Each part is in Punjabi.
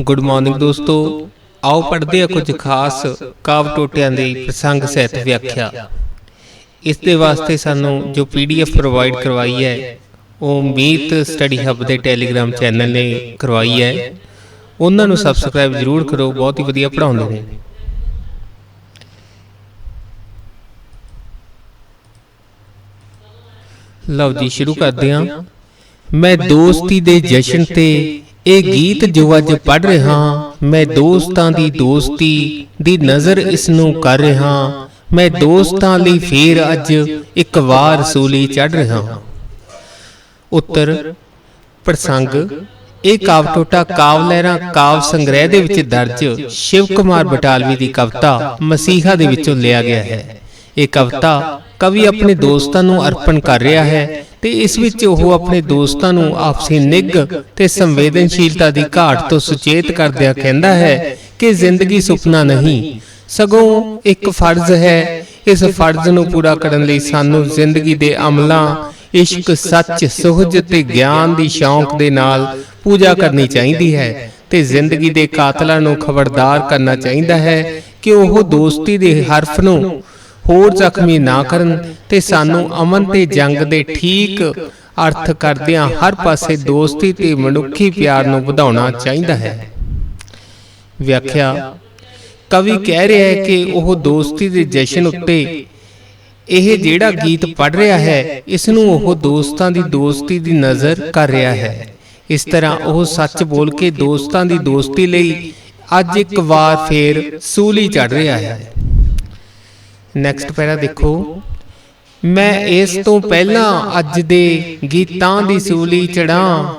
ਗੁੱਡ ਮਾਰਨਿੰਗ ਦੋਸਤੋ, ਆਓ ਪੜ੍ਹਦੇ ਹਾਂ ਕੁਝ ਖਾਸ ਕਾਵ ਟੋਟਿਆਂ ਦੀ ਪ੍ਰਸੰਗ ਸਹਿਤ ਵਿਆਖਿਆ। ਇਸ ਦੇ ਵਾਸਤੇ ਸਾਨੂੰ ਜੋ ਪੀਡੀਐਫ ਪ੍ਰੋਵਾਈਡ ਕਰਵਾਈ ਹੈ, ਉਹ ਮੀਤ ਸਟੱਡੀ ਹੱਬ ਦੇ ਟੈਲੀਗ੍ਰਾਮ ਚੈਨਲ ਨੇ ਕਰਵਾਈ ਹੈ। ਉਹਨਾਂ ਨੂੰ ਸਬਸਕ੍ਰਾਈਬ ਜ਼ਰੂਰ ਕਰੋ, ਬਹੁਤ ਹੀ ਵਧੀਆ ਪੜ੍ਹਾਉਂਦੇ ਨੇ। ਲਓ ਜੀ, ਸ਼ੁਰੂ ਕਰਦੇ ਹਾਂ। ਮੈਂ ਦੋਸਤੀ ਦੇ ਜਸ਼ਨ ਤੇ ਇਹ ਗੀਤ ਜੋ ਅੱਜ ਪੜ ਰਿਹਾ ਮੈਂ ਦੋਸਤਾਂ ਦੀ ਦੋਸਤੀ ਦੀ ਨਜ਼ਰ ਇਸ ਨੂੰ ਕਰ ਰਿਹਾ ਮੈਂ ਦੋਸਤਾਂ ਲਈ ਫੇਰ ਅੱਜ ਇੱਕ ਵਾਰ ਸੂਲੀ ਚੜ ਰਿਹਾ ਉੱਤਰ, ਪ੍ਰਸੰਗ, ਇਹ ਕਾਵ ਟੋਟਾ ਕਾਵ ਲਹਿਰਾਂ, ਕਾਵ ਸੰਗ੍ਰਹਿ ਦੇ ਵਿੱਚ ਦਰਜ ਸ਼ਿਵ ਕੁਮਾਰ ਬਟਾਲਵੀ ਦੀ ਕਵਿਤਾ ਮਸੀਹਾ ਦੇ ਵਿੱਚੋਂ ਲਿਆ ਗਿਆ ਹੈ। ਇਹ ਕਵਿਤਾ ਕਵੀ ਆਪਣੇ ਦੋਸਤਾਂ ਨੂੰ ਅਰਪਣ ਕਰ ਰਿਹਾ ਹੈ ਤੇ ਇਸ ਵਿੱਚ ਉਹ ਆਪਣੇ ਦੋਸਤਾਂ ਨੂੰ ਆਪਸੀ ਨਿੱਘ ਤੇ ਸੰਵੇਦਨਸ਼ੀਲਤਾ ਦੀ ਘਾਟ ਤੋਂ ਸੁਚੇਤ ਕਰਦਿਆਂ ਕਹਿੰਦਾ ਹੈ ਕਿ ਜ਼ਿੰਦਗੀ ਸੁਪਨਾ ਨਹੀਂ। ਸਗੋਂ ਇੱਕ ਫਰਜ਼ ਹੈ, ਇਸ ਫਰਜ਼ ਨੂੰ ਪੂਰਾ ਕਰਨ ਲਈ ਸਾਨੂੰ ਜ਼ਿੰਦਗੀ ਦੇ ਅਮਲਾਂ, ਇਸ਼ਕ, ਸੱਚ, ਸੁਹਜ ਤੇ ਗਿਆਨ ਦੀ ਸ਼ੌਂਕ ਦੇ ਨਾਲ ਪੂਜਾ ਕਰਨੀ ਚਾਹੀਦੀ ਹੈ ਤੇ ਜ਼ਿੰਦਗੀ ਦੇ ਕਾਤਲਾਂ ਨੂੰ ਖਬਰਦਾਰ ਕਰਨਾ ਚਾਹੀਦਾ ਹੈ ਕਿ ਉਹ ਦੋਸਤੀ ਦੇ ਹਰਫ ਨੂੰ ਹੋਰ ਜ਼ਖਮੀ ਨਾ ਕਰਨ ਤੇ ਸਾਨੂੰ ਅਮਨ ਤੇ ਜੰਗ ਦੇ ਠੀਕ ਅਰਥ ਕਰਦਿਆਂ ਹਰ ਪਾਸੇ ਦੋਸਤੀ ਤੇ ਮਨੁੱਖੀ ਪਿਆਰ ਨੂੰ ਵਧਾਉਣਾ ਚਾਹੀਦਾ ਹੈ। ਵਿਆਖਿਆ ਕਵੀ ਕਹਿ ਰਿਹਾ ਹੈ ਕਿ ਉਹ ਦੋਸਤੀ ਦੇ ਜਸ਼ਨ ਉੱਤੇ ਇਹ ਜਿਹੜਾ ਗੀਤ ਪੜ ਰਿਹਾ ਹੈ ਇਸ ਨੂੰ ਉਹ ਦੋਸਤਾਂ ਦੀ ਦੋਸਤੀ ਦੀ ਨਜ਼ਰ ਕਰ ਰਿਹਾ ਹੈ। ਇਸ ਤਰ੍ਹਾਂ ਉਹ ਸੱਚ ਬੋਲ ਕੇ ਦੋਸਤਾਂ ਦੀ ਦੋਸਤੀ ਲਈ ਅੱਜ ਇੱਕ ਵਾਰ ਫੇਰ ਸੂਲੀ ਚੜ ਰਿਹਾ ਹੈ। ਨੈਕਸਟ ਪੈਰਾ ਦੇਖੋ। ਮੈਂ ਇਸ ਤੋਂ ਪਹਿਲਾਂ ਅੱਜ ਦੇ ਗੀਤਾਂ ਦੀ ਸੂਲੀ ਚੜਾਂ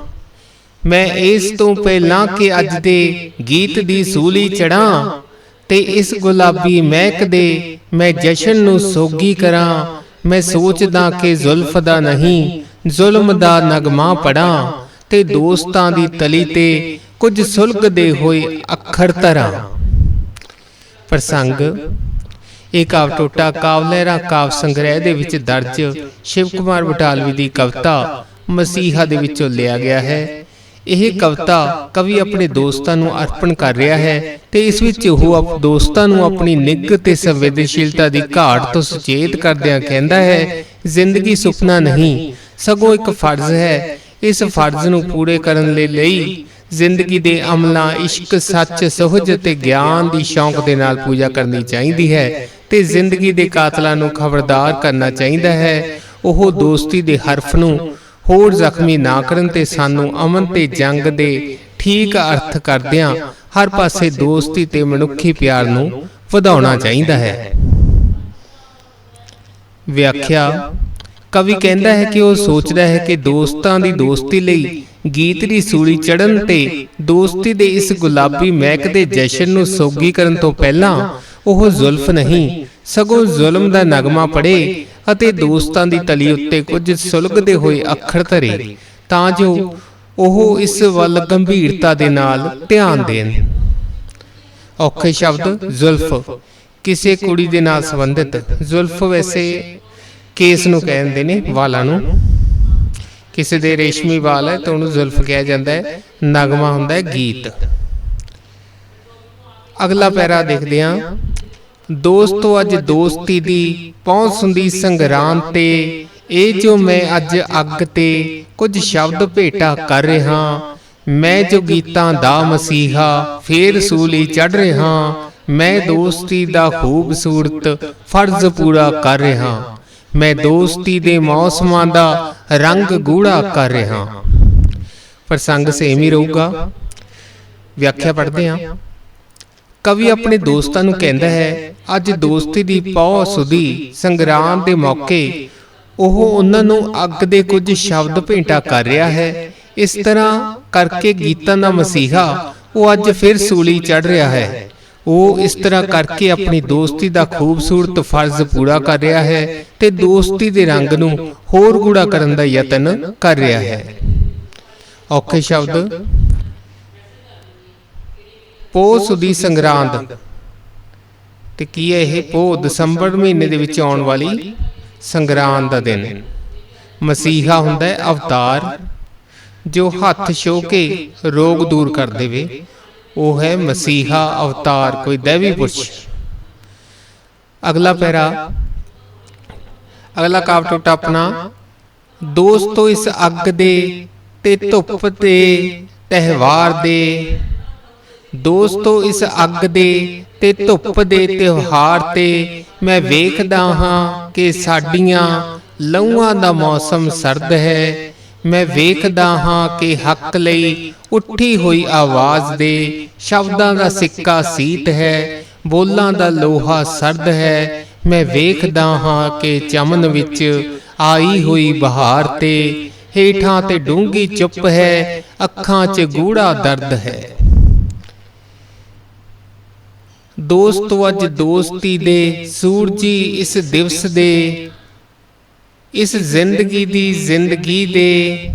ਮੈਂ ਇਸ ਤੋਂ ਪਹਿਲਾਂ ਕਿ ਅੱਜ ਦੇ ਗੀਤ ਦੀ ਸੂਲੀ ਚੜਾਂ ਤੇ ਇਸ ਗੁਲਾਬੀ ਮਹਿਕ ਦੇ ਮੈਂ ਜਸ਼ਨ ਨੂੰ ਸੋਗੀ ਕਰਾਂ। ਮੈਂ ਸੋਚਦਾ ਕਿ ਜ਼ੁਲਫ ਦਾ ਨਹੀਂ ਜ਼ੁਲਮ ਦਾ ਨਗਮਾ ਪੜਾਂ ਤੇ ਦੋਸਤਾਂ ਦੀ ਤਲੀ ਤੇ ਕੁਝ ਸੁਲਗਦੇ ਹੋਏ ਅੱਖਰ ਧਰਾਂ। ਪ੍ਰਸੰਗ। ਇਹ ਕਾਵ ਟੋਟਾ, ਕਾਵ ਲਹਿਰਾ, ਕਾਵ ਸੰਗ੍ਰਹਿ ਦੇ ਵਿੱਚ ਦਰਜ ਸ਼ਿਵ ਕੁਮਾਰ ਬਟਾਲਵੀ ਦੀ ਕਵਿਤਾ ਮਸੀਹਾ ਦੇ ਵਿੱਚੋਂ ਲਿਆ ਗਿਆ ਹੈ। ਇਹ ਕਵਿਤਾ ਕਵੀ ਆਪਣੇ ਦੋਸਤਾਂ ਨੂੰ ਅਰਪਣ ਕਰ ਰਿਹਾ ਹੈ ਤੇ ਇਸ ਵਿੱਚ ਉਹ ਦੋਸਤਾਂ ਨੂੰ ਆਪਣੀ ਨਿੱਘ ਤੇ ਸੰਵੇਦਨਸ਼ੀਲਤਾ ਦੀ ਘਾਟ ਤੋਂ ਸੁਚੇਤ ਕਰਦਿਆਂ ਕਹਿੰਦਾ ਹੈ, ਜ਼ਿੰਦਗੀ ਸੁਪਨਾ ਨਹੀਂ, ਸਗੋਂ ਇੱਕ ਫਰਜ਼ ਹੈ। ਇਸ ਫਰਜ਼ ਨੂੰ ਪੂਰੇ ਕਰਨ ਲਈ ਲਈ ਜ਼ਿੰਦਗੀ ਦੇ ਅਮਲਾਂ, ਇਸ਼ਕ, ਸੱਚ, ਸੁਹਜ ਤੇ ਗਿਆਨ ਦੀ ਸ਼ੌਂਕ ਦੇ ਨਾਲ ਪੂਜਾ ਕਰਨੀ ਚਾਹੀਦੀ ਹੈ। ਤੇ ਜ਼ਿੰਦਗੀ ਦੇ ਕਾਤਲਾਂ ਨੂੰ ਖਬਰਦਾਰ ਕਰਨਾ ਚਾਹੀਦਾ ਹੈ। ਉਹ ਦੋਸਤੀ ਦੇ ਹਰਫ ਨੂੰ ਹੋਰ ਜ਼ਖਮੀ ਨਾ ਕਰਨ ਤੇ ਸਾਨੂੰ ਅਮਨ ਤੇ ਜੰਗ ਦੇ ਠੀਕ ਅਰਥ ਕਰਦਿਆਂ ਹਰ ਪਾਸੇ ਦੋਸਤੀ ਤੇ ਮਨੁੱਖੀ ਪਿਆਰ ਨੂੰ ਵਧਾਉਣਾ ਚਾਹੀਦਾ ਹੈ। ਵਿਆਖਿਆ, ਕਵੀ ਕਹਿੰਦਾ ਹੈ ਕਿ ਉਹ ਸੋਚਦਾ ਹੈ ਕਿ ਦੋਸਤਾਂ ਦੀ ਦੋਸਤੀ ਲਈ ਗੀਤ ਦੀ ਸੂਲੀ ਚੜਨ ਤੇ ਦੋਸਤੀ ਦੇ ਇਸ ਗੁਲਾਬੀ ਮਹਿਕ ਦੇ ਜਸ਼ਨ ਨੂੰ ਸੋਗੀ ਕਰਨ ਤੋਂ ਪਹਿਲਾਂ ਉਹ ਜ਼ੁਲਫ ਨਹੀਂ। ਸਗੋਂ ਜ਼ੁਲਮ ਦਾ ਨਗਮਾ ਪੜੇ ਅਤੇ ਦੋਸਤਾਂ ਦੀ ਤਲੀ ਉੱਤੇ ਕੁਝ ਸੁਲਗਦੇ ਹੋਏ ਅੱਖਰ ਧਰੇ, ਤਾਂ ਜੋ ਉਹ ਇਸ ਵੱਲ ਗੰਭੀਰਤਾ ਦੇ ਨਾਲ ਧਿਆਨ ਦੇਣ। ਔਖੇ ਸ਼ਬਦ ਜ਼ੁਲਫ। ਕਿਸੇ ਕੁੜੀ ਦੇ ਨਾਲ ਸੰਬੰਧਿਤ ਜ਼ੁਲਫ ਵੈਸੇ ਕੇਸ ਨੂੰ ਕਹਿੰਦੇ ਨੇ ਵਾਲਾਂ ਨੂੰ। ਕਿਸੇ ਦੇ ਰੇਸ਼ਮੀ ਵਾਲ ਹੈ ਤਾਂ ਉਹਨੂੰ ਜ਼ੁਲਫ ਕਿਹਾ ਜਾਂਦਾ ਹੈ, ਨਗਮਾ ਹੁੰਦਾ ਹੈ ਗੀਤ। ਅਗਲਾ ਪੈਰਾ ਦੇਖਦੇ ਹਾਂ। ਦੋਸਤੋ ਅੱਜ ਦੋਸਤੀ ਦੀ ਪਹੁੰਚ ਹੁੰਦੀ ਸੰਗਰਾਮ ਤੇ। ਇਹ ਜੋ ਮੈਂ ਅੱਜ ਅੱਗ ਤੇ ਕੁਝ ਸ਼ਬਦ ਭੇਟਾ ਕਰ ਰਿਹਾ ਮੈਂ ਜੋ ਗੀਤਾਂ ਦਾ ਮਸੀਹਾ ਫੇਰ ਸੂਲੀ ਚੜ ਰਿਹਾ ਮੈਂ ਦੋਸਤੀ ਦਾ ਖੂਬਸੂਰਤ ਫਰਜ਼ ਪੂਰਾ ਕਰ ਰਿਹਾ ਮੈਂ ਦੋਸਤੀ ਦੇ ਮੌਸਮਾਂ ਦਾ ਰੰਗ ਗੂੜਾ ਕਰ ਰਿਹਾ ਪ੍ਰਸੰਗ ਸੇਮ ਹੀ ਰਹੂਗਾ। ਵਿਆਖਿਆ ਪੜ੍ਹਦੇ ਹਾਂ। ਕਵੀ ਆਪਣੇ ਦੋਸਤਾਂ ਨੂੰ ਕਹਿੰਦਾ ਹੈ ਅੱਜ ਦੋਸਤੀ ਦੀ ਪੌ ਸੁਦੀ ਸੰਗਰਾਮ ਦੇ ਮੌਕੇ ਉਹ ਉਹਨਾਂ ਨੂੰ ਅੱਗ ਦੇ ਕੁਝ ਸ਼ਬਦ ਭੇਂਟਾ ਕਰ ਰਿਹਾ ਹੈ। ਇਸ ਤਰ੍ਹਾਂ ਕਰਕੇ ਗੀਤਾਂ ਦਾ ਮਸੀਹਾ ਉਹ ਅੱਜ ਫਿਰ ਸੂਲੀ ਚੜ ਰਿਹਾ ਹੈ। ਉਹ ਇਸ ਤਰ੍ਹਾਂ ਕਰਕੇ ਆਪਣੀ ਦੋਸਤੀ ਦਾ ਖੂਬਸੂਰਤ ਫਰਜ਼ ਪੂਰਾ ਕਰ ਰਿਹਾ ਹੈ ਤੇ ਦੋਸਤੀ ਦੇ ਰੰਗ ਨੂੰ ਹੋਰ ਗੂੜਾ ਕਰਨ ਦਾ ਯਤਨ ਕਰ ਰਿਹਾ ਹੈ। ਔਖੇ ਸ਼ਬਦ। ਪੋ ਸੁਦੀ ਸੰਗਰਾਂਦ। ਤੇ ਕੀ ਹੈ ਇਹ ਪੋ ਦਸੰਬਰ ਮਹੀਨੇ ਦੇ ਵਿੱਚ ਆਉਣ ਵਾਲੀ ਸੰਗਰਾਂਦ ਦਾ ਦਿਨ। ਮਸੀਹਾ ਹੁੰਦਾ ਹੈ ਅਵਤਾਰ ਜੋ ਹੱਥ ਛੋ ਕੇ ਰੋਗ ਦੂਰ ਕਰ ਦੇਵੇ ਉਹ ਹੈ ਮਸੀਹਾ ਅਵਤਾਰ ਕੋਈ ਦੇਵੀ ਪੁਰਸ਼। ਅਗਲਾ ਪੈਰਾ। ਅਗਲਾ ਕਾਵ ਟੋਟਾ ਆਪਣਾ। ਦੋਸਤੋ ਇਸ ਅੱਗ ਦੇ ਤੇ ਧੁੱਪ ਦੇ। ਤਿਉਹਾਰ ਦੇ। ਦੋਸਤੋ ਇਸ ਅੱਗ ਦੇ ਤੇ ਧੁੱਪ ਦੇ ਤਿਉਹਾਰ ਤੇ ਮੈਂ ਵੇਖਦਾ ਹਾਂ ਕਿ ਸਾਡੀਆਂ ਲਹੂਆਂ ਦਾ ਮੌਸਮ ਸਰਦ ਹੈ। ਮੈਂ ਵੇਖਦਾ ਹਾਂ ਕਿ ਹੱਕ ਲਈ ਉੱਠੀ ਹੋਈ ਆਵਾਜ਼ ਦੇ ਸ਼ਬਦਾਂ ਦਾ ਸਿੱਕਾ ਸੀਤ ਹੈ। ਬੋਲਾਂ ਦਾ ਲੋਹਾ ਸਰਦ ਹੈ। ਮੈਂ ਵੇਖਦਾ ਹਾਂ ਕਿ ਚਮਨ ਵਿੱਚ ਆਈ ਹੋਈ ਬਹਾਰ ਤੇ ਹੇਠਾਂ ਤੇ ਡੂੰਗੀ ਚੁੱਪ ਹੈ। ਅੱਖਾਂ 'ਚ ਗੂੜਾ ਦਰਦ ਹੈ। ਦੋਸਤੋ ਅੱਜ ਦੋਸਤੀ ਦੇ ਸੂਰਜੀ ਇਸ ਦਿਵਸ ਦੇ ਇਸ ਜ਼ਿੰਦਗੀ ਦੀ ਜ਼ਿੰਦਗੀ ਦੇ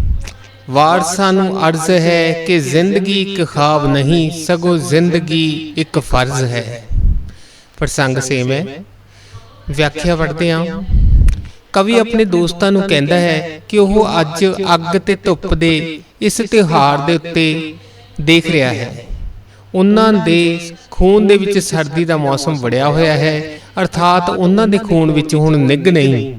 ਵਾਰਸਾਂ ਨੂੰ ਅਰਜ਼ ਹੈ ਕਿ ਜ਼ਿੰਦਗੀ ਇੱਕ ਖਾਬ ਨਹੀਂ ਸਗੋਂ ਜ਼ਿੰਦਗੀ ਇੱਕ ਫਰਜ਼ ਹੈ। ਪ੍ਰਸੰਗ ਸੇਮ ਹੈ। ਵਿਆਖਿਆ ਪੜ੍ਹਦੇ ਹਾਂ। ਕਵੀ ਆਪਣੇ ਦੋਸਤਾਂ ਨੂੰ ਕਹਿੰਦਾ ਹੈ ਕਿ ਉਹ ਅੱਜ ਅੱਗ ਤੇ ਧੁੱਪ ਦੇ ਇਸ ਤਿਉਹਾਰ ਦੇ ਉੱਤੇ ਦੇਖ ਰਿਹਾ ਹੈ। ਉਹਨਾਂ ਦੇ ਖੂਨ ਦੇ ਵਿੱਚ ਸਰਦੀ ਦਾ ਮੌਸਮ ਵੜਿਆ ਹੋਇਆ ਹੈ। ਅਰਥਾਤ ਉਹਨਾਂ ਦੇ ਖੂਨ ਵਿੱਚ ਹੁਣ ਨਿੱਘ ਨਹੀਂ।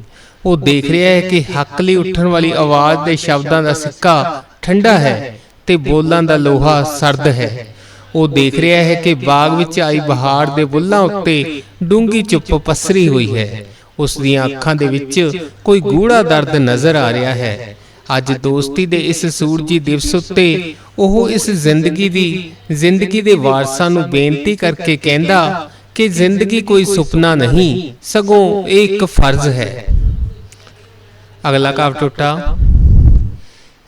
ਉਹ ਦੇਖ ਰਿਹਾ ਹੈ ਕਿ ਹੱਕ ਲਈ ਉੱਠਣ ਵਾਲੀ ਆਵਾਜ਼ ਦੇ ਸ਼ਬਦਾਂ ਦਾ ਸਿੱਕਾ ਠੰਡਾ ਹੈ ਤੇ ਬੋਲਾਂ ਦਾ ਲੋਹਾ ਸਰਦ ਹੈ। ਉਹ ਦੇਖ ਰਿਹਾ ਹੈ ਕਿ ਬਾਗ ਵਿੱਚ ਆਈ ਬਹਾਰ ਦੇ ਬੁੱਲਾਂ ਉੱਤੇ ਡੂੰਗੀ ਚੁੱਪ ਪਸਰੀ ਹੋਈ ਹੈ। ਉਸ ਦੀਆਂ ਅੱਖਾਂ ਦੇ ਵਿੱਚ ਕੋਈ ਗੂੜਾ ਦਰਦ ਨਜ਼ਰ ਆ ਰਿਹਾ ਹੈ। ਅੱਜ ਦੋਸਤੀ ਦੇ ਇਸ ਸੂਰਜੀ ਦਿਵਸ ਉੱਤੇ ਉਹ ਇਸ ਜ਼ਿੰਦਗੀ ਦੀ ਜ਼ਿੰਦਗੀ ਦੇ ਵਾਰਸਾਂ ਨੂੰ ਬੇਨਤੀ ਕਰਕੇ ਕਹਿੰਦਾ ਕਿ ਜ਼ਿੰਦਗੀ ਕੋਈ ਸੁਪਨਾ ਨਹੀਂ ਸਗੋਂ ਇਹ ਇੱਕ ਫਰਜ਼ ਹੈ। ਅਗਲਾ ਕਾਵ ਟੁੱਟਾ।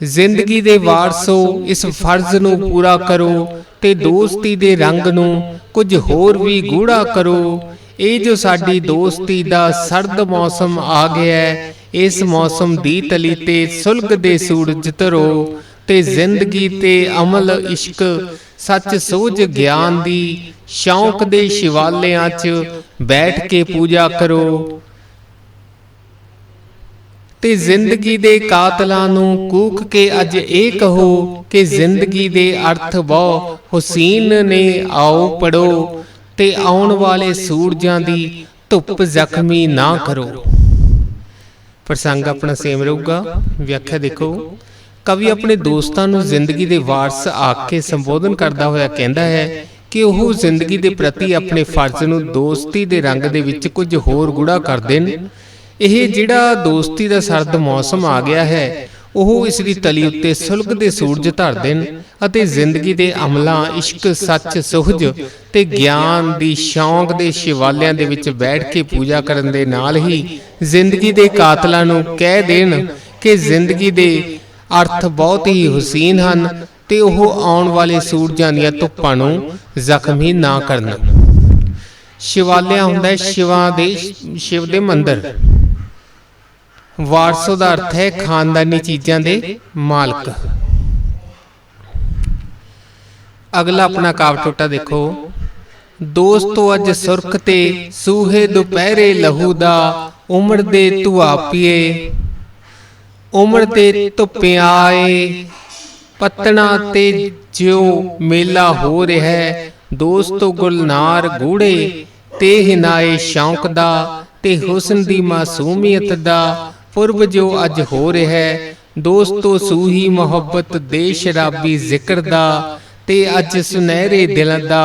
ਜ਼ਿੰਦਗੀ ਦੇ ਵਾਰਸੋ ਇਸ ਫਰਜ਼ ਨੂੰ ਪੂਰਾ ਕਰੋ ਤੇ ਦੋਸਤੀ ਦੇ ਰੰਗ ਨੂੰ ਕੁਝ ਹੋਰ ਵੀ ਗੂੜਾ ਕਰੋ। ਇਹ ਜੋ ਸਾਡੀ ਦੋਸਤੀ ਦਾ ਸਰਦ ਮੌਸਮ ਆ ਗਿਆ ਹੈ ਇਸ ਮੌਸਮ ਦੀ ਤਲੀ ਤੇ ਸੁਲਗ ਦੇ ਸੂਰਜ ਧਰੋ ਤੇ ਜ਼ਿੰਦਗੀ ਤੇ ਅਮਲ ਇਸ਼ਕ, ਸੱਚ ਸੋਝ ਗਿਆਨ ਦੀ ਸ਼ੌਂਕ ਦੇ ਸ਼ਿਵਾਲਿਆਂ 'ਚ ਬੈਠ ਕੇ ਪੂਜਾ ਕਰੋ। ਤੇ ਜ਼ਿੰਦਗੀ ਦੇ ਕਾਤਲਾਂ ਨੂੰ ਕੂਕ ਕੇ ਅੱਜ ਇਹ ਕਹੋ ਕਿ ਜ਼ਿੰਦਗੀ ਦੇ ਅਰਥ ਬਹੁ ਹੁਸੀਨ ਨੇ ਆਓ ਪੜੋ ਤੇ ਆਉਣ ਵਾਲੇ ਸੂਰਜਾਂ ਦੀ ਧੁੱਪ ਜ਼ਖਮੀ ਨਾ ਕਰੋ। ਪ੍ਰਸੰਗ ਆਪਣਾ ਸੇਮ ਰਹੂਗਾ। ਵਿਆਖਿਆ ਦੇਖੋ। ਕਵੀ ਆਪਣੇ ਦੋਸਤਾਂ ਨੂੰ ਜ਼ਿੰਦਗੀ ਦੇ ਵਾਰਸ ਆਖ ਕੇ ਸੰਬੋਧਨ ਕਰਦਾ ਹੋਇਆ ਕਹਿੰਦਾ ਹੈ ਕਿ ਉਹ ਜ਼ਿੰਦਗੀ ਦੇ ਪ੍ਰਤੀ ਆਪਣੇ ਫਰਜ਼ ਨੂੰ ਦੋਸਤੀ ਦੇ ਰੰਗ ਦੇ ਵਿੱਚ ਕੁਝ ਹੋਰ ਗੂੜਾ ਕਰਦੇ ਨੇ ਇਹ ਜਿਹੜਾ ਦੋਸਤੀ ਦਾ ਸਰਦ ਮੌਸਮ ਆ ਗਿਆ ਹੈ। ਉਹ ਇਸ ਦੀ ਤਲੀ ਉੱਤੇ ਸੁਲਗ ਦੇ ਸੂਰਜ ਧਰਦੇ ਨੇ ਅਤੇ ਜ਼ਿੰਦਗੀ ਦੇ ਅਮਲਾਂ, ਇਸ਼ਕ, ਸੱਚ, ਸੁਹਜ ਤੇ ਗਿਆਨ ਦੀ ਸ਼ੌਂਕ ਦੇ ਸ਼ਿਵਾਲਿਆਂ ਦੇ ਵਿੱਚ ਬੈਠ ਕੇ ਪੂਜਾ ਕਰਨ ਦੇ ਨਾਲ ਹੀ ਜ਼ਿੰਦਗੀ ਦੇ ਕਾਤਲਾਂ ਨੂੰ ਕਹਿ ਦੇਣ ਕਿ ਜ਼ਿੰਦਗੀ ਦੇ ਅਰਥ ਬਹੁਤ ਹੀ ਹੁਸੀਨ ਹਨ ਤੇ ਉਹ ਆਉਣ ਵਾਲੇ ਸੂਰਜਾਂ ਦੀਆਂ ਧੁੱਪਾਂ ਨੂੰ ਜ਼ਖਮੀ ਨਾ ਕਰਨ। ਸ਼ਿਵਾਲਿਆ ਹੁੰਦਾ ਹੈ ਸ਼ਿਵਾ ਦੇ, ਸ਼ਿਵ ਦੇ ਮੰਦਰ। ਵਾਰਸੋ ਦਾ ਅਰਥ ਹੈ ਖਾਨਦਾਨੀ ਚੀਜ਼ਾਂ ਦੇ ਮਾਲਕ। ਅਗਲਾ ਆਪਣਾ ਕਾਵ ਦੇਖੋ। ਦੋਸਤੋ, ਅੱਜ ਸੁਰਖ ਤੇ ਸੂਹੇ ਦੁਪਹਿਰੇ ਲਹੂ ਦਾ ਉਮਰ ਦੇ ਧੁਆ ਪੀਏ। ਉਮਰ ਦੇ ਧੁੱਪੇ ਆਏ ਪਤਣਾ ਤੇ ਜਿਉ ਮੇਲਾ ਹੋ ਰਿਹਾ ਦੋਸਤੋ, ਗੁਲਨਾਰ ਗੂੜੇ ਤੇ ਹਿਨਾਏ ਸ਼ੌਂਕ ਦਾ ਤੇ ਹੁਸਨ ਦੀ ਮਾਸੂਮੀਅਤ ਦਾ। ਪੁਰਬ ਜੋ ਅੱਜ ਹੋ ਰਿਹਾ ਹੈ ਦੋਸਤੋ ਸੂਹੀ ਮੁਹੱਬਤ ਦੇ ਸ਼ਰਾਬੀ ਜ਼ਿਕਰ ਦਾ ਤੇ ਅੱਜ ਸੁਨਹਿਰੇ ਦਿਲ ਦਾ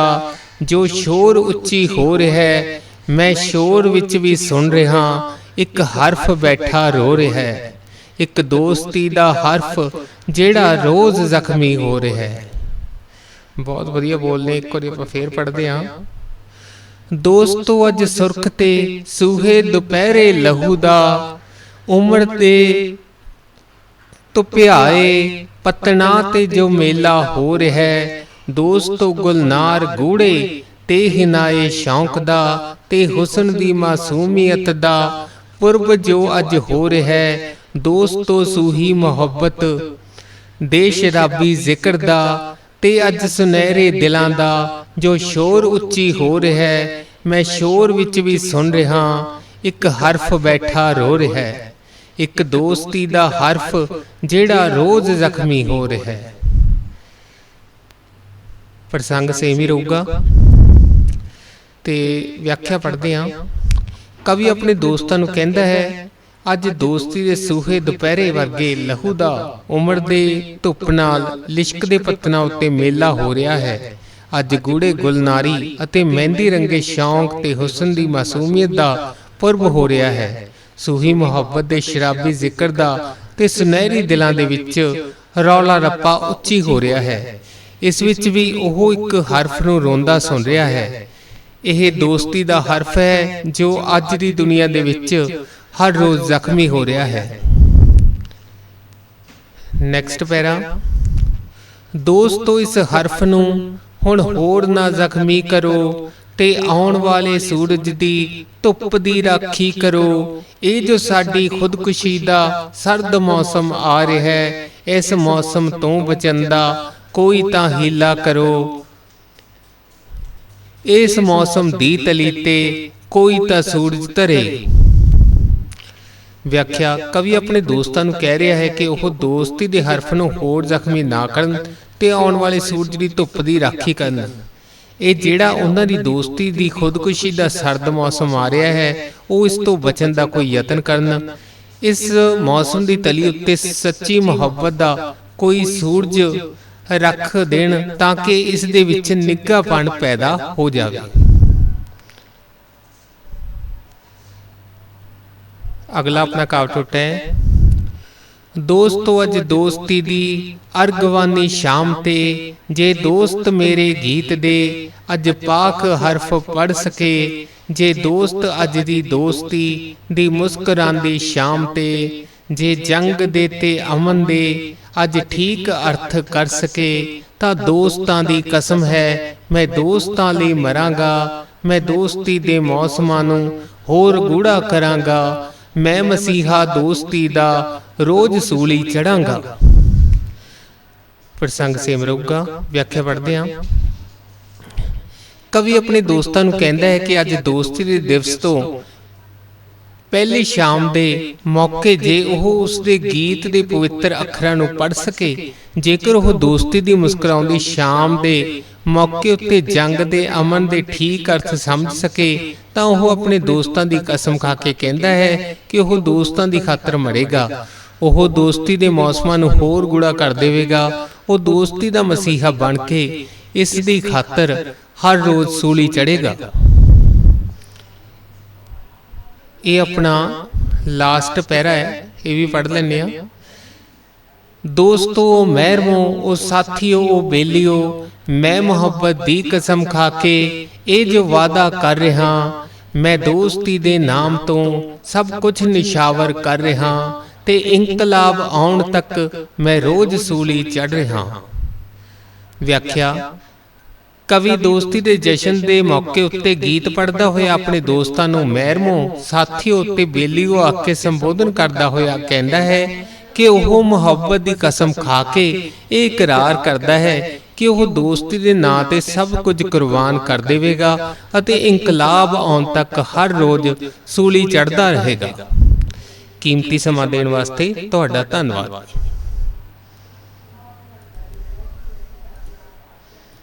ਜੋ ਸ਼ੋਰ ਉੱਚੀ ਹੋ ਰਿਹਾ ਹੈ ਮੈਂ ਸ਼ੋਰ ਵਿੱਚ ਵੀ ਸੁਣ ਰਿਹਾ ਇੱਕ ਹਰਫ ਬੈਠਾ ਰੋ ਰਿਹਾ ਹੈ ਇੱਕ ਦੋਸਤੀ ਦਾ ਹਰਫ ਜਿਹੜਾ ਰੋਜ਼ ਜ਼ਖਮੀ ਹੋ ਰਿਹਾ ਹੈ। ਬਹੁਤ ਵਧੀਆ ਬੋਲਨੇ ਇੱਕ ਵਾਰੀ ਆਪਾਂ ਫੇਰ ਪੜ੍ਹਦੇ ਹਾਂ। ਦੋਸਤੋ ਅੱਜ ਸੁਰਖ ਤੇ ਸੂਹੇ ਦੁਪਹਿਰੇ ਲਹੂ ਦਾ ਉਮਰ ਤੇ ਧੁਪਿਆਏ, ਪਤਨਾ ਤੇ ਜੋ ਮੇਲਾ ਹੋ ਰਿਹਾ ਦੋਸਤੋ ਗੁਲਨਾਰ ਗੂੜੇ ਤੇ ਹਿਨਾਏ ਸ਼ੌਂਕ ਦਾ ਤੇ ਹੁਸਨ ਦੀ ਮਾਸੂਮੀਅਤ ਦਾ ਪੁਰਬ ਜੋ ਅੱਜ ਹੋ ਰਿਹਾ ਦੋਸਤੋ ਸੂਹੀ ਮੁਹੱਬਤ ਦੇ ਸ਼ਰਾਬੀ ਜ਼ਿਕਰ ਦਾ ਤੇ ਅੱਜ ਸੁਨਹਿਰੇ ਦਿਲਾਂ ਦਾ ਜੋ ਸ਼ੋਰ ਉੱਚੀ ਹੋ ਰਿਹਾ ਮੈਂ ਸ਼ੋਰ ਵਿੱਚ ਵੀ ਸੁਣ ਰਿਹਾ ਇੱਕ ਹਰਫ ਬੈਠਾ ਰੋ ਰਿਹਾ ਇੱਕ ਦੋਸਤੀ ਦਾ ਹਰਫ ਜਿਹੜਾ ਰੋਜ਼ ਜ਼ਖਮੀ ਹੋ ਰਿਹਾ ਹੈ। ਪ੍ਰਸੰਗ ਸੇਮ ਹੀ ਰਹੂਗਾ। ਤੇ ਵਿਆਖਿਆ ਪੜ੍ਹਦੇ ਹਾਂ। ਕਵੀ ਆਪਣੇ ਦੋਸਤਾਂ ਨੂੰ ਕਹਿੰਦਾ ਹੈ ਅੱਜ ਦੋਸਤੀ ਦੇ ਸੂਹੇ ਦੁਪਹਿਰੇ ਵਰਗੇ ਲਹੂ ਦਾ ਉਮਰ ਦੇ ਧੁੱਪ ਨਾਲ ਲਿਸ਼ਕਦੇ ਪੱਤਨਾਂ ਉੱਤੇ ਮੇਲਾ ਹੋ ਰਿਹਾ ਹੈ। ਅੱਜ ਗੂੜੇ ਗੁਲਨਾਰੀ ਅਤੇ ਮਹਿੰਦੀ ਰੰਗੇ ਸ਼ੌਂਕ ਤੇ ਹੁਸਨ ਦੀ ਮਾਸੂਮੀਅਤ ਦਾ ਪੁਰਬ ਹੋ ਰਿਹਾ ਹੈ। ਸੂਹੀ ਮੁਹੱਬਤ ਦੇ ਸ਼ਰਾਬੀ ਜ਼ਿਕਰ ਦਾ ਤੇ ਸੁਨਹਿਰੀ ਦਿਲਾਂ ਦੇ ਵਿੱਚ ਰੌਲਾ ਰੱਪਾ ਉੱਚੀ ਹੋ ਰਿਹਾ ਹੈ। ਇਸ ਵਿੱਚ ਵੀ ਉਹ ਇੱਕ ਹਰਫ ਨੂੰ ਰੋਂਦਾ ਸੁਣ ਰਿਹਾ ਹੈ। ਇਹ ਦੋਸਤੀ ਦਾ ਹਰਫ ਹੈ ਜੋ ਅੱਜ ਦੀ ਦੁਨੀਆ ਦੇ ਵਿੱਚ ਹਰ ਰੋਜ਼ ਜ਼ਖਮੀ ਹੋ ਰਿਹਾ ਹੈ। Next para. ਦੋਸਤੋ, ਇਸ ਹਰਫ ਨੂੰ ਹੁਣ ਹੋਰ ਨਾ ਜ਼ਖਮੀ ਕਰੋ ਤੇ ਆਉਣ ਵਾਲੇ ਸੂਰਜ ਦੀ ਧੁੱਪ ਦੀ ਰਾਖੀ ਕਰੋ। ਇਹ ਜੋ ਸਾਡੀ ਖੁਦਕੁਸ਼ੀ ਦਾ ਸਰਦ ਮੌਸਮ ਆ ਰਿਹਾ ਹੈ, ਇਸ ਮੌਸਮ ਤੋਂ ਬਚਣ ਦਾ ਕੋਈ ਤਾਂ ਹੀਲਾ ਕਰੋ। ਇਸ ਮੌਸਮ ਦੀ ਤਲੀ ਤੇ ਕੋਈ ਤਾਂ ਸੂਰਜ ਧਰੇ। ਵਿਆਖਿਆ, ਕਵੀ ਆਪਣੇ ਦੋਸਤਾਂ ਨੂੰ ਕਹਿ ਰਿਹਾ ਹੈ ਕਿ ਉਹ ਦੋਸਤੀ ਦੇ ਹਰਫ ਨੂੰ ਹੋਰ ਜ਼ਖਮੀ ਨਾ ਕਰਨ ਤੇ ਆਉਣ ਵਾਲੇ ਸੂਰਜ ਦੀ ਧੁੱਪ ਦੀ ਰਾਖੀ ਕਰਨ। ਇਹ ਜਿਹੜਾ ਉਹਨਾਂ ਦੀ ਦੋਸਤੀ ਦੀ ਖੁਦਕੁਸ਼ੀ ਦਾ ਸਰਦ ਮੌਸਮ ਆ ਰਿਹਾ ਹੈ, ਉਹ ਇਸ ਤੋਂ ਬਚਣ ਦਾ ਕੋਈ ਯਤਨ ਕਰਨ। ਇਸ ਮੌਸਮ ਦੀ ਤਲੀ ਉੱਤੇ ਸੱਚੀ ਮੁਹੱਬਤ ਦਾ ਕੋਈ ਸੂਰਜ ਰੱਖ ਦੇਣ ਤਾਂ ਕਿ ਇਸ ਦੇ ਵਿੱਚ ਨਿੱਘਾਪਣ ਪੈਦਾ ਹੋ ਜਾਵੇ। ਅਗਲਾ ਆਪਣਾ ਕਾਵ ਟੁੱਟ ਹੈ ਦੋਸਤੋ ਅੱਜ ਦੋਸਤੀ ਦੀ ਅਰਗਵਾਨੀ ਸ਼ਾਮ ਤੇ, ਜੇ ਦੋਸਤ ਮੇਰੇ ਗੀਤ ਦੇ ਅੱਜ ਪਾਕ ਹਰਫ ਪੜ ਸਕੇ, ਜੇ ਦੋਸਤ ਅੱਜ ਦੀ ਦੋਸਤੀ ਦੀ ਮੁਸਕਰਾਂਦੀ ਸ਼ਾਮ ਤੇ, ਜੇ ਜੰਗ ਦੇ ਤੇ ਅਮਨ ਦੇ ਅੱਜ ਠੀਕ ਅਰਥ ਕਰ ਸਕੇ, ਤਾਂ ਦੋਸਤਾਂ ਦੀ ਕਸਮ ਹੈ, ਮੈਂ ਦੋਸਤਾਂ ਲਈ ਮਰਾਂਗਾ, ਮੈਂ ਦੋਸਤੀ ਦੇ ਮੌਸਮਾਂ ਨੂੰ ਹੋਰ ਗੂੜਾ ਕਰਾਂਗਾ ਮੈਂ ਮਸੀਹਾ ਦੋਸਤੀ ਦਾ ਰੋਜ਼ ਸੂਲੀ ਚੜਾਂਗਾ। ਪ੍ਰਸੰਗ ਸੇਮ ਵਿਆਖਿਆ ਪੜ੍ਹਦੇ ਹਾਂ ਕਵੀ ਆਪਣੇ ਦੋਸਤਾਂ ਨੂੰ ਕਹਿੰਦਾ ਹੈ ਕਿ ਅੱਜ ਦੋਸਤੀ ਦੇ ਦਿਵਸ ਤੋਂ ਪਹਿਲੀ ਸ਼ਾਮ ਦੇ ਮੌਕੇ ਜੇ ਉਹ ਉਸ ਦੇ ਗੀਤ ਦੇ ਪਵਿੱਤਰ ਅੱਖਰਾਂ ਨੂੰ ਪੜ੍ਹ ਸਕੇ, ਜੇਕਰ ਉਹ ਦੋਸਤੀ ਦੀ ਮੁਸਕਰਾਉਂਦੀ ਸ਼ਾਮ ਦੇ ਮੌਕੇ ਉੱਤੇ ਜੰਗ ਦੇ ਅਮਨ ਦੇ ਠੀਕ ਅਰਥ ਸਮਝ ਸਕੇ ਤਾਂ ਉਹ ਆਪਣੇ ਦੋਸਤਾਂ ਦੀ ਕਸਮ ਖਾ ਕੇ ਕਹਿੰਦਾ ਹੈ ਕਿ ਉਹ ਦੋਸਤਾਂ ਦੀ ਖਾਤਰ ਮਰੇਗਾ। ਉਹ ਦੋਸਤੀ ਦੇ ਮੌਸਮਾਂ ਨੂੰ ਹੋਰ ਗੁੜਾ ਕਰ ਦੇਵੇਗਾ। ਉਹ ਦੋਸਤੀ ਦਾ ਮਸੀਹਾ ਬਣ ਕੇ ਇਸ ਦੀ ਖਾਤਰ ਹਰ ਰੋਜ਼ ਸੂਲੀ ਚੜੇਗਾ ਇਹ ਆਪਣਾ ਲਾਸਟ ਪੈਰਾ ਹੈ। ਇਹ ਵੀ ਪੜ੍ਹ ਲੈਂਦੇ ਆ ਦੋਸਤੋ, ਮਹਿਰਮੋ, ਉਹ ਸਾਥੀਓ, ਉਹ ਬੇਲੀਓ, ਮੈਂ ਮੁਹੱਬਤ ਦੀ ਕਸਮ ਖਾ ਕੇ ਇਹ ਜੋ ਵਾਦਾ ਕਰ ਰਿਹਾ, ਮੈਂ ਦੋਸਤੀ ਦੇ ਨਾਮ ਤੋਂ ਸਭ ਕੁਝ ਨਿਸ਼ਾਵਰ ਕਰ ਰਿਹਾ ਤੇ ਇਨਕਲਾਬ ਆਉਣ ਤੱਕ ਮੈਂ ਰੋਜ਼ ਸੂਲੀ ਚੜ ਰਿਹਾ। ਵਿਆਖਿਆ, ਕਵੀ ਦੋਸਤੀ ਦੇ ਜਸ਼ਨ ਦੇ ਮੌਕੇ ਉੱਤੇ ਗੀਤ ਪੜਦਾ ਹੋਇਆ ਆਪਣੇ ਦੋਸਤਾਂ ਨੂੰ ਮਹਿਰਮੋ, ਸਾਥੀਓ ਤੇ ਬੇਲੀਓ ਆਖ ਕੇ ਸੰਬੋਧਨ ਕਰਦਾ ਹੋਇਆ ਕਹਿੰਦਾ ਹੈ ਕਿ ਉਹ ਮੁਹੱਬਤ ਦੀ ਕਸਮ ਖਾ ਕੇ ਇਹ ਇਕਰਾਰ ਕਰਦਾ ਹੈ ਕਿ ਉਹ ਦੋਸਤੀ ਦੇ ਨਾਂ ਤੇ ਸਭ ਕੁਝ ਕੁਰਬਾਨ ਕਰ ਦੇਵੇਗਾ ਅਤੇ ਇਨਕਲਾਬ ਆਉਣ ਤੱਕ ਹਰ ਰੋਜ਼ ਸੂਲੀ ਚੜਦਾ ਰਹੇਗਾ। ਕੀਮਤੀ ਸਮਾਂ ਦੇਣ ਵਾਸਤੇ ਤੁਹਾਡਾ ਧੰਨਵਾਦ।